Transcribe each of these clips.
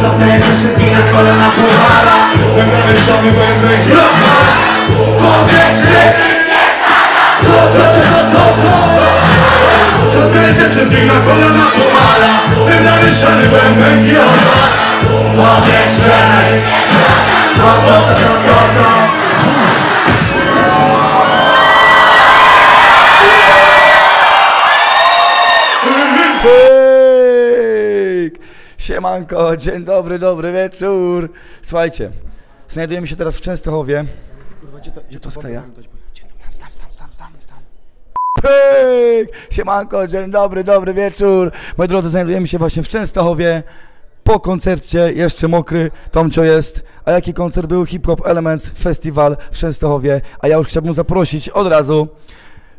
Zatajemy się na kolana powala Będziemy szamy, będę groza W powietrze To, to, to, to, to, tyle wszystkich na kolana powala Będziemy szamy, będę groza W powietrze Siemanko, dzień dobry, dobry wieczór. Słuchajcie, znajdujemy się teraz w Częstochowie. Gdzie to skleja? Pyk! Siemanko, dzień dobry, dobry wieczór. Moi drodzy, znajdujemy się właśnie w Częstochowie. Po koncercie, jeszcze mokry, Tomcio jest. A jaki koncert był? Hip Hop Elements Festival w Częstochowie. A ja już chciałbym zaprosić od razu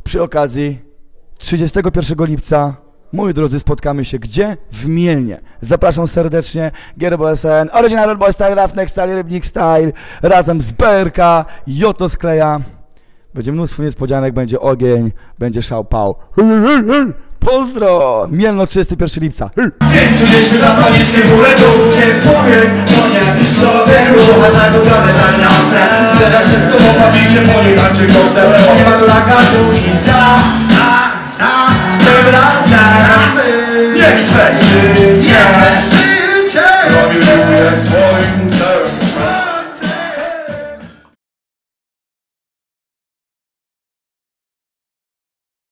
przy okazji 31 lipca, moi drodzy, spotkamy się gdzie? W Mielnie. Zapraszam serdecznie, Gierbo SN, Original Boy Style, Roughneck Style, Rybnik Style, razem z BRK, Joto Skleja. Będzie mnóstwo niespodzianek, będzie ogień, będzie szałpał. Pozdro! Mielno 31 lipca. Więc czuliśmy zapalniczkę w górę dół Nie powiem, to nie mistrzowie rucha Zagubione za miastem Teraz wszystko w opawicie moje tańczy kotem Nie ma tu na gazu i za, za, za Z tym